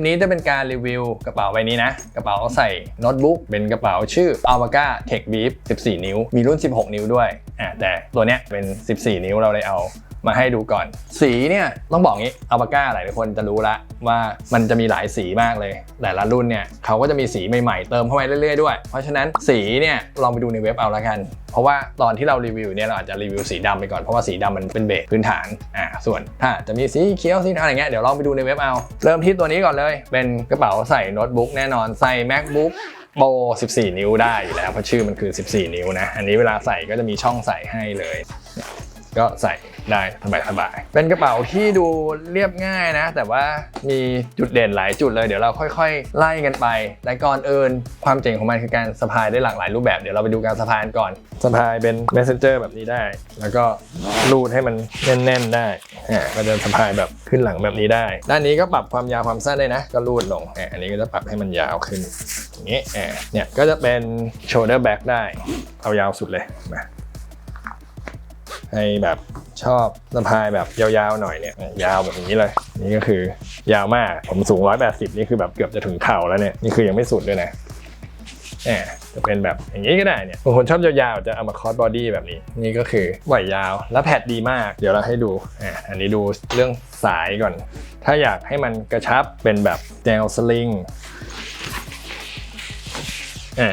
ลิปนี้จะเป็นการรีวิวกระเป๋าใบนี้นะ กระเป๋าใส่โน้ตบุ๊กเป็นกระเป๋าชื่อ a l p a c a Tech Beef 14 นิ้ว มีรุ่น 16 นิ้วด้วยอ่าแต่ตัวเนี้ยเป็น 14 นิ้วเราเลยเอา มาให้ดูก่อน สีเนี่ยต้องบอกงี้อัลปาก้าหลายคนจะรู้ละว่ามันจะมีหลายสีมากเลย แต่ละรุ่นเนี่ยเขาก็จะมีสีใหม่ๆเติมเข้าไปเรื่อยๆด้วย เพราะฉะนั้นสีเนี่ยลองไปดูในเว็บเอาละกัน เพราะว่าตอนที่เรารีวิวเนี่ยเราอาจจะรีวิวสีดำไปก่อนเพราะว่าสีดำมันเป็นเบสพื้นฐานอ่าส่วนถ้าจะมีสีเขียวสีอะไรเงี้ยเดี๋ยวลองไปดูในเว็บเอา เริ่มที่ตัวนี้ก่อนเลย เป็นกระเป๋าใส่โน้ตบุ๊กแน่นอนใส่ macbook โปร14 นิ้วได้อยู่แล้วเพราะชื่อมันคือ 14 นิ้วนะ อันนี้เวลาใส่ก็จะมีช่องใส่ให้เลย ก็ใส่ได้สบายๆ เป็นกระเป๋าที่ดูเรียบง่ายนะ แต่ว่ามีจุดเด่นหลายจุดเลย เดี๋ยวเราค่อยๆ ไล่กันไป แต่ก่อนเอินความเจ๋งของมันคือการสะพายได้หลากหลายรูปแบบ เดี๋ยวเราไปดูการสะพายกันก่อน สะพายเป็น messenger แบบนี้ได้ แล้วก็รูดให้มันแน่นๆได้อ่าก็จะสะพายแบบขึ้นหลังแบบนี้ได้ ด้านนี้ก็ปรับความยาวความสั้นได้นะ ก็รูดลงอ่าอันนี้ก็จะปรับให้มันยาวขึ้นอย่างนี้อ่าเนี่ยก็จะเป็น shoulder bag ได้เอายาวสุดเลยมา ให้แบบชอบสะพายแบบยาวๆหน่อยเนี่ยยาวแบบนี้เลย นี่ก็คือยาวมากผมสูง 180 นี่คือแบบเกือบจะถึงเข่าแล้วเนี่ยนี่คือยังไม่สุดด้วยนะแหมจะเป็นแบบอย่างนี้ก็ได้เนี่ยบางคนชอบยาวๆ จะเอามาคอสบอดี้แบบนี้ นี่ก็คือไหวยาวและแพดดีมาก เดี๋ยวเราให้ดูอะอันนี้ดูเรื่องสายก่อน ถ้าอยากให้มันกระชับเป็นแบบแนวสลิงอะ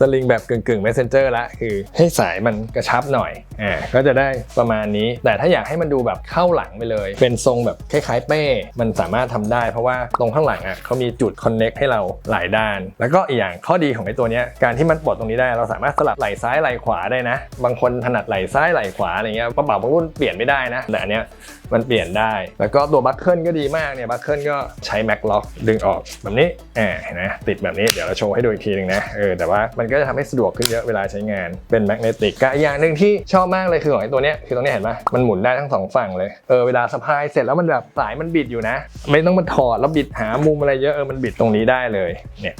สลิงแบบกึ่งกึ่ง messenger ละคือให้สายมันกระชับหน่อยอ่าก็จะได้ประมาณนี้ แต่ถ้าอยากให้มันดูแบบเข้าหลังไปเลย เป็นทรงแบบคล้ายๆเป้ มันสามารถทำได้ เพราะว่าตรงข้างหลังอะเขามีจุด connect ให้เราหลายด้าน แล้วก็อีกอย่างข้อดีของไอ้ตัวเนี้ยการที่มันปลดตรงนี้ได้ เราสามารถสลับไหล่ซ้ายไหล่ขวาได้นะ บางคนถนัดไหล่ซ้ายไหล่ขวาอะไรเงี้ยกระเป๋าบางรุ่นเปลี่ยนไม่ได้นะแต่อันเนี้ย มันเปลี่ยนได้ แล้วก็ตัวบัคเกิลก็ดีมากเนี่ยบัคเกิลก็ใช้แม็กล็อกดึงออกแบบนี้อ่านไหมติดแบบนี้เดี๋ยวเราโชว์ให้ดูอีกทีหนึงนะเออแต่ว่ามันก็จะทำให้สะดวกขึ้นเยอะเวลาใช้งานเป็นแมกเนติกกับอีกอย่างหนึ่งที่ชอบมากเลยคือของไอ้ตัวเนี้ยคือตรงนี้เห็นไหมมันหมุนได้ทั้งสองฝั่งเลยเออเวลาสะพายเสร็จแล้วมันแบบสายมันบิดอยู่นะ ไม่ต้องมาถอดแล้วบิดหามุมอะไรเยอะเออมันบิดตรงนี้ได้เลยเนี่ย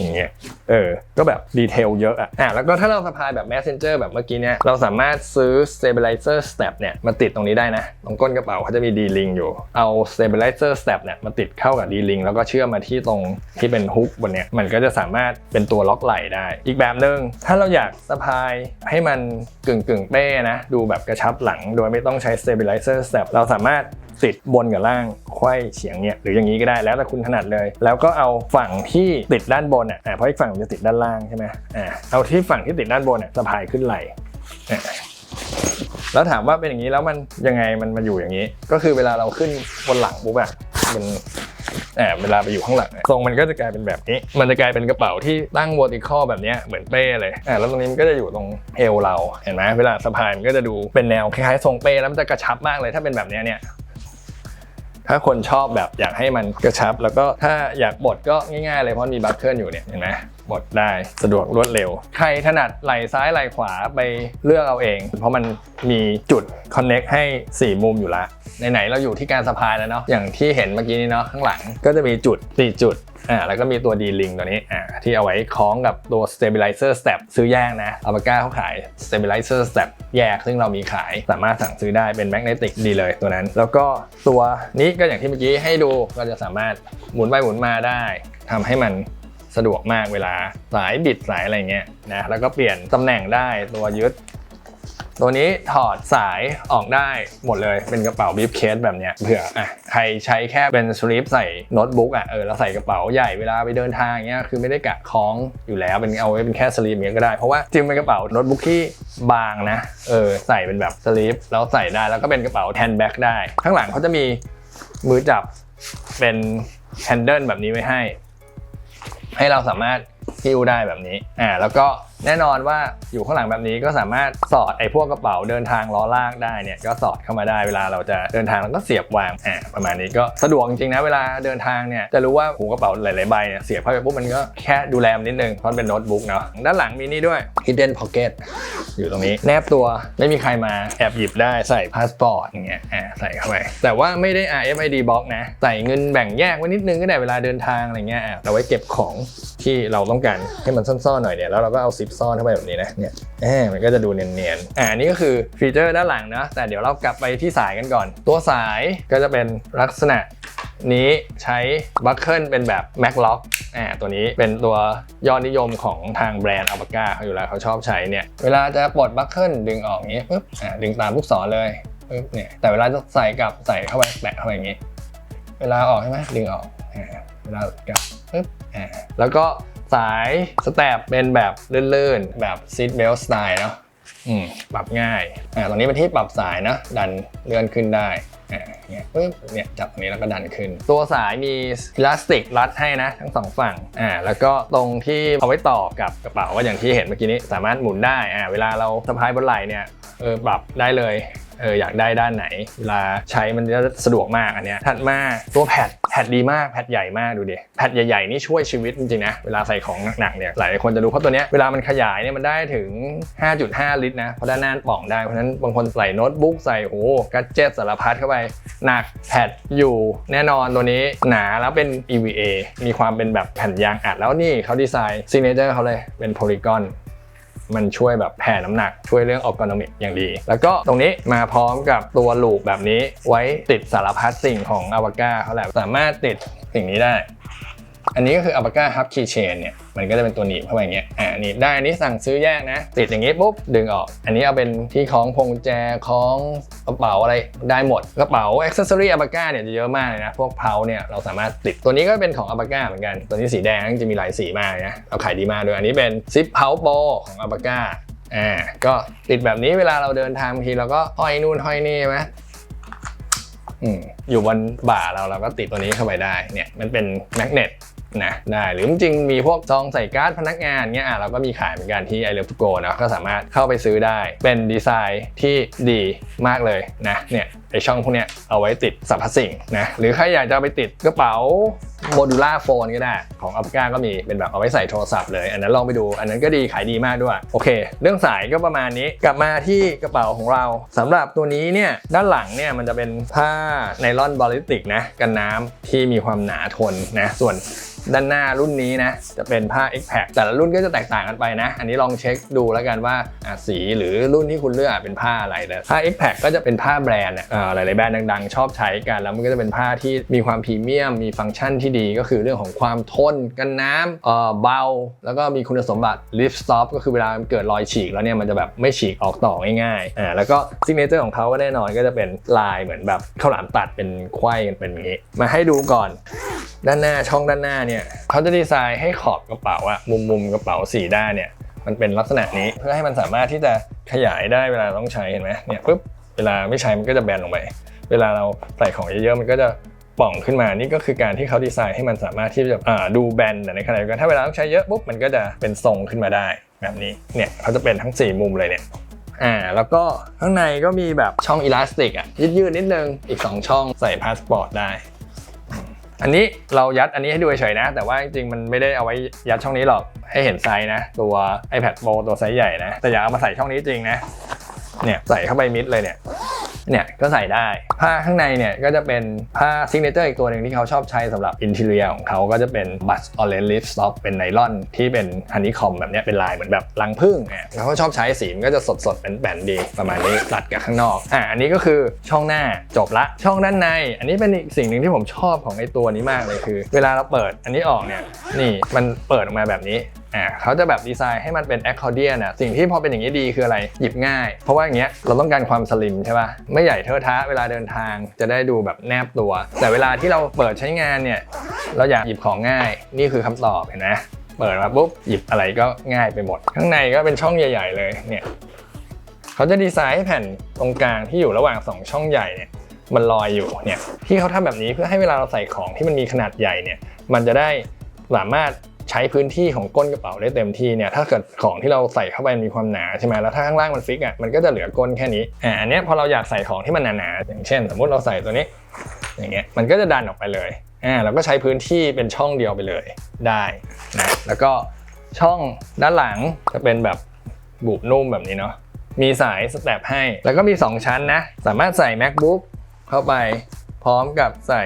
อย่างเงี้ยเออก็แบบดีเทลเยอะอะอะแล้วก็ถ้าเราสะพายแบบ messenger แบบเมื่อกี้เนี่ยเราสามารถซื้อ stabilizer step เนี่ยมาติดตรงนี้ได้นะตรงก้นกระเป๋าเขาจะมี D-ring อยู่เอา stabilizer step เนี่ยมาติดเข้ากับ D-ring แล้วก็เชื่อมมาที่ตรงที่เป็นฮุกบนเนี้ยมันก็จะสามารถเป็นตัวล็อกไหล่ได้ อีกแบบหนึ่งถ้าเราอยากสะพายให้มันกึ่งกึ่งเป้นะดูแบบกระชับหลังโดยไม่ต้องใช้ stabilizer step เราสามารถ ติดบนกับล่างไขว้เฉียงเนี่ยหรืออย่างนี้ก็ได้แล้วแต่คุณถนัดเลย แล้วก็เอาฝั่งที่ติดด้านบนอะเพราะอีกฝั่งมันจะติดด้านล่างใช่ไหมอ่าเอาที่ฝั่งที่ติดด้านบนอะสะพายขึ้นไหล่อะแล้วถามว่าเป็นอย่างนี้แล้วมันยังไงมันมาอยู่อย่างนี้ ก็คือเวลาเราขึ้นบนหลังปุ๊บอะมันแอบเวลาไปอยู่ข้างหลังทรงมันก็จะกลายเป็นแบบนี้ มันจะกลายเป็นกระเป๋าที่ตั้ง vertical แบบนี้เหมือนเป้เลยอ่าแล้วตรงนี้มันก็จะอยู่ตรงเอวเราเห็นไหมเวลาสะพายมันก็จะดูเป็นแนวคล้ายๆทรงเป้แล้วมันจะกระชับมากเลยถ้าเป็นแบบนี้เนี่ย ถ้าคนชอบแบบอยากให้มันกระชับ แล้วก็ถ้าอยากบดก็ง่ายๆเลยเพราะมีบัคเกิลอยู่เนี่ยเห็นไหม บดได้สะดวกรวดเร็ว ใครถนัดไหล่ซ้ายไหล่ขวาไปเลือกเอาเอง เพราะมันมีจุดคอนเน็กให้ 4 มุมอยู่ละไหนๆเราอยู่ที่การสะพายแล้วเนาะอย่างที่เห็นเมื่อกี้นี้เนาะข้างหลังก็จะมีจุด 4 จุดอ่าแล้วก็มีตัว D-Link ตัวนี้อ่าที่เอาไว้คล้องกับตัว Stabilizer Step ซื้อแยกนะอัลปาก้าเขาขาย Stabilizer Step แยกซึ่งเรามีขายสามารถสั่งซื้อได้เป็นแมกเนติกดีเลยตัวนั้น แล้วก็ตัวนี้ก็อย่างที่เมื่อกี้ให้ดูก็จะสามารถหมุนไปหมุนมาได้ทำให้มัน สะดวกมากเวลาสายบิดสายอะไรเงี้ยนะแล้วก็เปลี่ยนตำแหน่งได้ตัวยึด ตัวนี้ถอดสายออกได้หมดเลยเป็นกระเป๋าบีฟเคสแบบเนี้ยเผื่ออะใครใช้แค่เป็นสลิปใส่โน้ตบุ๊กอะเออแล้วใส่กระเป๋าใหญ่เวลาไปเดินทางเงี้ยคือไม่ได้กะคล้องอยู่แล้วเป็นเอาไว้เป็นแค่สลิปเงี้ยก็ได้เพราะว่าจริงเป็นกระเป๋าโน้ตบุ๊กที่บางนะเออใส่เป็นแบบสลิปแล้วใส่ได้แล้วก็เป็นกระเป๋าแฮนแบ็กได้ ข้างหลังเขาจะมีมือจับเป็นแฮนเดิลแบบนี้ไว้ให้ ให้เราสามารถฮิ้วได้แบบนี้อ่าแล้วก็ แน่นอนว่าอยู่ข้างหลังแบบนี้ก็สามารถสอดไอ้พวกกระเป๋าเดินทางล้อลากได้เนี่ยก็สอดเข้ามาได้เวลาเราจะเดินทางแล้วก็เสียบวางอ่าประมาณนี้ก็สะดวกจริงๆนะเวลาเดินทางเนี่ยจะรู้ว่าหูกระเป๋าหลายๆใบเนี่ยเสียบเข้าไปปุ๊บมันก็แค่ดูแลมันนิดนึงเพราะมันเป็นโน้ตบุ๊กเนาะด้านหลังมีนี่ด้วย hidden pocket อยู่ตรงนี้แนบตัวไม่มีใครมาแอบหยิบได้ใส่พาสปอร์ตอย่างเงี้ยอ่าใส่เข้าไปแต่ว่าไม่ได้ RFID box นะใส่เงินแบ่งแยกไว้นิดนึงก็ได้เวลาเดินทางอะไรเงี้ยอะเอาไว้เก็บของที่เราต้องการให้มันซ่อนๆหน่อยเนี่ยแล้วเราก็เอาซิปบซ่อนเข้าไปแบบนี้นะเนี่ยแหมมันก็จะดูเนียนๆอ่านี่ก็คือฟีเจอร์ด้านหลังนะ แต่เดี๋ยวเรากลับไปที่สายกันก่อน ตัวสายก็จะเป็นลักษณะนี้ใช้บัคเกิลเป็นแบบ Mac Lock อ่าตัวนี้เป็นตัวยอดนิยมของทางแบรนด์อัลปาก้าเขาอยู่แล้วเขาชอบใช้เนี่ย เวลาจะปลดบัคเกิลดึงออกอย่างงี้ปุ๊บอ่าดึงตามลูกศรเลยปุ๊บเนี่ยแต่เวลาจะใส่กลับใส่เข้าไปแปะเข้าไปอย่างงี้ เวลาออกใช่ไหมดึงออกอ่าเวลากลับปุ๊บอ่าแล้วก็ สายสแตปเป็นแบบลื่นๆ แบบซีทเบลสไตล์เนาะอืมปรับง่ายอ่าตรงนี้เป็นที่ปรับสายนะ ดันเลื่อนขึ้นได้อ่าเนี่ยปุ๊บเนี่ยจับตรงนี้แล้วก็ดันขึ้น ตัวสายมีพลาสติกรัดให้นะ ทั้งสองฝั่งอ่าแล้วก็ตรงที่เอาไว้ต่อกับกระเป๋าก็อย่างที่เห็นเมื่อกี้นี้สามารถหมุนได้อ่าเวลาเราสะพายบนไหล่เนี่ยเออปรับได้เลย เอออยากได้ด้านไหน เวลาใช้มันจะสะดวกมากอันเนี้ยถัดมาตัวแพดแพดดีมากแพดใหญ่มากดูดิแพดใหญ่ๆนี่ช่วยชีวิตจริงๆนะเวลาใส่ของหนักๆเนี่ยหลายคนจะรู้เพราะตัวเนี้ยเวลามันขยายเนี่ยมันได้ถึง 5.5 ลิตรนะเพราะด้านหน้าป่องได้เพราะฉะนั้นบางคนใส่โน้ตบุ๊กใส่โอ้กัจเจตสารพัดเข้าไปหนักแพดอยู่แน่นอนตัวนี้หนาแล้วเป็น EVA มีความเป็นแบบแผ่นยางอัดแล้วนี่เขาดีไซน์ซิ g เนเจอร์เขาเลยเป็นโพลีกอน มันช่วยแบบแผ่น้ำหนัก ช่วยเรื่องออ g กอนมิกอย่างดี แล้วก็ตรงนี้มาพร้อมกับตัวลูปแบบนี้ไว้ติดสารพัดสิ่งของอวก้าเขาแหละสามารถติดสิ่งนี้ได้ อันนี้ก็คือ a วก้าฮับคีเชนเนี่ยมันก็จะเป็นตัวหนีบเข้าไปอย่างเงี้ยอ่านีบได้อันนี้สั่งซื้อแยกนะ ติดอย่างงี้ปุ๊บดึงออก อันนี้เอาเป็นที่คล้องพวงกุญแจคล้องกระเป๋าอะไรได้หมดกระเป๋าอ็อกเซอรี่อ v วก้าเนี่ยจะเยอะมากเลยนะ พวกเพาเนี่ยเราสามารถติดตัวนี้ก็เป็นของอ v วก้าเหมือนกัน ตัวนี้สีแดงจะมีหลายสีมากนะเราขายดีมากด้วยอันนี้เป็นซิปเพาโปของอ v วก้าอ่าก็ติดแบบนี้เวลาเราเดินทางบางทีเราก็ห้อยนู่นห้อยนี่ใช่ไหมอืมอยู่บนบ่าเราเราก็ติดตัวนี้เข้าไปได้เนี่ยมันเป็นแมกเนต นะได้หรือจริงมีพวกซองใส่การ์ดพนักงานเงี้ยอะเราก็มีขายเหมือนกันที่ i l o v e to go นะก็สามารถเข้าไปซื้อได้เป็นดีไซน์ที่ดีมากเลยนะเนี่ยไอช่องพวกเนี้ยเอาไว้ติดสรรพสิ่งนะหรือใครอยากจะไปติดกระเป๋าโมดูล่าโฟนก็ได้ ของอัปกาก็มีเป็นแบบเอาไว้ใส่โทรศัพท์เลย อันนั้นลองไปดู อันนั้นก็ดีขายดีมากด้วย โอเค เรื่องสายก็ประมาณนี้กลับมาที่กระเป๋าของเราสำหรับตัวนี้เนี่ยด้านหลังเนี่ยมันจะเป็นผ้าไนลอนบอลิติกนะกันน้ำที่มีความหนาทนนะส่วนด้านหน้ารุ่นนี้นะ จะเป็นผ้า X Pack แต่ละรุ่นก็จะแตกต่างกันไปนะ อันนี้ลองเช็คดูแล้วกันว่าสีหรือรุ่นที่คุณเลือกเป็นผ้าอะไรแต่ผ้า X Pack ก็จะเป็นผ้าแบรนด์อะเอ่อหลายๆแบรนด์ดังๆ ชอบใช้กัน แล้วมันก็จะเป็นผ้าที่มีความพรีเมียม มีฟังก์ชันที่ดีก็คือเรื่องของความทนกันน้ำเบา แล้วก็มีคุณสมบัติ lift stop ก็คือเวลาเกิดรอยฉีกแล้วเนี่ยมันจะแบบไม่ฉีกออกต่อง่ายๆอ่าแล้วก็ซิกเนเจอร์ของเขาก็แน่นอนก็จะเป็นลายเหมือนแบบข้าวหลามตัดเป็นไขว้กันเป็นอย่างนี้ มาให้ดูก่อน ด้านหน้าช่องด้านหน้าเนี่ยเขาจะดีไซน์ให้ขอบกระเป๋าอะมุมมุมกระเป๋าสี่ด้านเนี่ยมันเป็นลักษณะนี้เพื่อให้มันสามารถที่จะขยายได้เวลาต้องใช้เห็นไหมเนี่ยปุ๊บเวลาไม่ใช้มันก็จะแบนลงไปเวลาเราใส่ของเยอะๆมันก็จะป่องขึ้นมานี่ก็คือการที่เขาดีไซน์ให้มันสามารถที่จะดูแบนแต่ในขณะเดียวกันถ้าเวลาต้องใช้เยอะปุ๊บมันก็จะเป็นทรงขึ้นมาได้แบบนี้เนี่ยเขาจะเป็นทั้งสี่มุมเลยเนี่ยอ่าแล้วก็ข้างในก็มีแบบช่องอิลาสติกอะยืดๆนิดนึงอีก 2 ช่องใส่พาสปอร์ตได้ อันนี้เรายัดอันนี้ให้ดูเฉยๆนะ แต่ว่าจริงๆมันไม่ได้เอาไว้ยัดช่องนี้หรอกให้เห็นไซส์นะ ตัว iPad Pro ตัวไซส์ใหญ่นะ แต่อย่าเอามาใส่ช่องนี้จริงนะเนี่ยใส่เข้าไปมิดเลยเนี่ย เนี่ยก็ใส่ได้ ผ้าข้างในเนี่ยก็จะเป็นผ้าซิกเนเจอร์อีกตัวหนึ่งที่เขาชอบใช้สำหรับอินเท i รียของเขาก็จะเป็นบัตออเรนลิฟสต็อปเป็นไนลอนที่เป็นฮันนี่คอมแบบเนี้ยเป็นลายเหมือนแบบรังผึ้งเนี่ยแล้วเขาชอบใช้สีมันก็จะสดๆเป็นแบนดีประมาณนี้ตัดกับข้างนอกอะอันนี้ก็คือช่องหน้าจบละช่องด้านใน อันนี้เป็นอีกสิ่งหนึ่งที่ผมชอบของไอ้ตัวนี้มากเลยคือ เวลาเราเปิดอันนี้ออกเนี่ยนี่มันเปิดออกมาแบบนี้อ่าเขาจะแบบดีไซน์ให้มันเป็นแอคคอร์เดียนอะสิ่งที่พอเป็นอย่างนี้ดีคืออะไร หยิบง่าย เพราะว่าอย่างเงี้ยเราต้องการความสลิมใช่ป่ะไม่ใหญ่เทอะทะเวลาเดินทางจะได้ดูแบบแนบตัว แต่เวลาที่เราเปิดใช้งานเนี่ยเราอยากหยิบของง่าย นี่คือคำตอบเห็นไหมเปิดมาปุ๊บหยิบอะไรก็ง่ายไปหมด ข้างในก็เป็นช่องใหญ่ ๆ เลยเนี่ยเขาจะดีไซน์ให้แผ่นตรงกลางที่อยู่ระหว่างสองช่องใหญ่เนี่ยมันลอยอยู่เนี่ยที่เขาทำแบบนี้เพื่อให้เวลาเราใส่ของที่มันมีขนาดใหญ่เนี่ยมันจะได้สามารถ ใช้พื้นที่ของก้นกระเป๋าได้เต็มที่เนี่ยถ้าเกิดของที่เราใส่เข้าไปมีความหนาใช่ไหมแล้วถ้าข้างล่างมันฟิกอะมันก็จะเหลือก้นแค่นี้อ่าอันนี้พอเราอยากใส่ของที่มันหนาๆอย่างเช่น สมมุติเราใส่ตัวนี้ อย่างเงี้ยมันก็จะดันออกไปเลยอ่าเราก็ใช้พื้นที่เป็นช่องเดียวไปเลยได้นะแล้วก็ช่องด้านหลังจะเป็นแบบบุบนุ่มแบบนี้เนาะมีสายสแตปให้ แล้วก็มี 2 ชั้นนะ สามารถใส่ macbook เข้าไปพร้อมกับใส่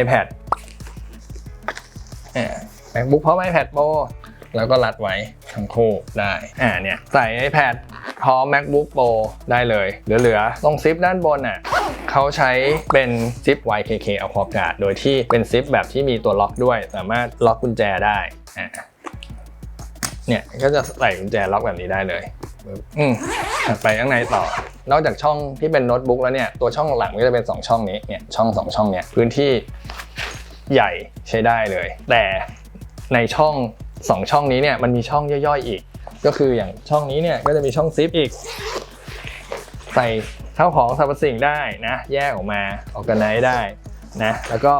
iPad อ่า MacBook พร้อม iPad Pro แล้วก็รัดไว้ทั้งคู่ได้ อ่าเนี่ยใส่ iPad พร้อม MacBook Pro ได้เลย เหลือๆตรงซิปด้านบนอะเขาใช้เป็นซิป YKK เอาคอการ์ดโดยที่เป็นซิปแบบที่มีตัวล็อกด้วย สามารถล็อกกุญแจได้อ่าเนี่ยก็จะใส่กุญแจล็อกแบบนี้ได้เลยอืมไปข้างในต่อ นอกจากช่องที่เป็นโน้ตบุ๊กแล้วเนี่ย ตัวช่องหลังก็จะเป็น 2 ช่องนี้เนี่ยช่อง 2 ช่องเนี่ยพื้นที่ใหญ่ใช้ได้เลย แต่ ในช่อง 2 ช่องนี้เนี่ยมันมีช่องย่อยๆอีก ก็คืออย่างช่องนี้เนี่ยก็จะมีช่องซิปอีก ใส่ข้าวของสรรพสิ่งได้นะ แยกออกมาออกกันไนได้นะแล้วก็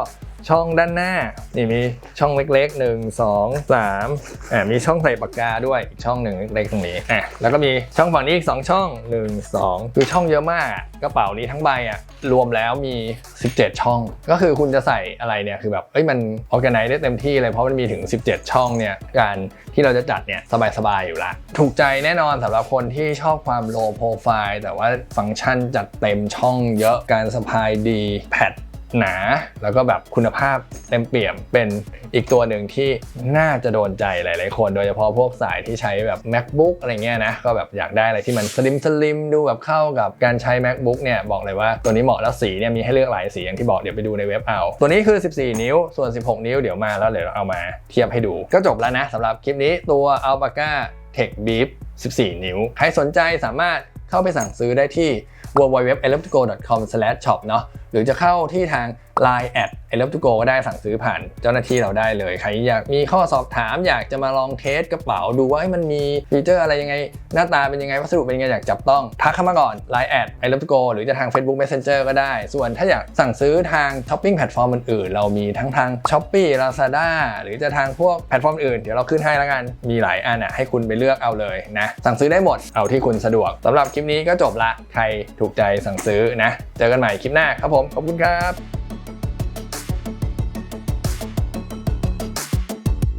ช่องด้านหน้านี่มีช่องเล็กๆ 1 2 3อ่ามีช่องใส่ปากกาด้วยอีกช่องหนึ่งเล็กๆตรงนี้อะแล้วก็มีช่องฝั่งนี้อีก 2 ช่อง 1 2 คือช่องเยอะมากกระเป๋านี้ทั้งใบอะรวมแล้วมี 17 ช่อง ก็คือคุณจะใส่อะไรเนี่ยคือแบบเอ้ยมันออกกันไนได้เต็มที่เลยเพราะมันมีถึง 17 ช่องเนี่ยการที่เราจะจัดเนี่ยสบายๆอยู่ละถูกใจแน่นอนสำหรับคนที่ชอบความโลโปรไฟล์แต่ว่าฟังก์ชันจัดเต็มช่องเยอะการสะพายดีแพด หนาแล้วก็แบบคุณภาพเต็มเปี่ยมเป็นอีกตัวหนึ่งที่น่าจะโดนใจหลาย ๆ คน โดยเฉพาะพวกสายที่ใช้แบบ macbook อะไรเงี้ยนะ ก็แบบอยากได้อะไรที่มันสลิมสลิมดูแบบเข้ากับการใช้ macbook เนี่ย บอกเลยว่าตัวนี้เหมาะแล้วสีเนี่ยมีให้เลือกหลายสีอย่างที่บอกเดี๋ยวไปดูในเว็บเอา ตัวนี้คือ 14 นิ้วส่วน 16 นิ้วเดี๋ยวมาแล้วเดี๋ยวเอามาเทียบให้ดู ก็จบแล้วนะสำหรับคลิปนี้ตัว alpaca tech beep 14 นิ้ว ใครสนใจสามารถเข้าไปสั่งซื้อได้ที่ www.eleptico.com/shop เนาะหรือจะเข้าที่ทาง Line แอด eleptico ก็ได้สั่งซื้อผ่านเจ้าหน้าที่เราได้เลย ใครอยากมีข้อสอบถามอยากจะมาลองเทสกระเป๋าดูว่ามันมีฟีเจอร์อะไรยังไง หน้าตาเป็นยังไง วัสดุเป็นยังไงอยากจับต้อง ทักเข้ามาก่อน Line แอด eleptico หรือจะทาง Facebook Messenger ก็ได้ ส่วนถ้าอยากสั่งซื้อทางช้อปปิ้งแพลตฟอร์มอื่นๆเรามีทั้งทาง Shopee Lazada หรือจะทางพวกแพลตฟอร์มอื่นเดี๋ยวเราขึ้นให้แล้วกันมีหลายอันอะให้คุณไปเลือกเอาเลยนะสั่งซื้อได้หมดเอาที่คุณสะดวกสำหรับคลิปนี้ก็จบละใครถูกใจสั่งซื้อนะ เจอกันใหม่คลิปหน้าครับผมขอบคุณครับ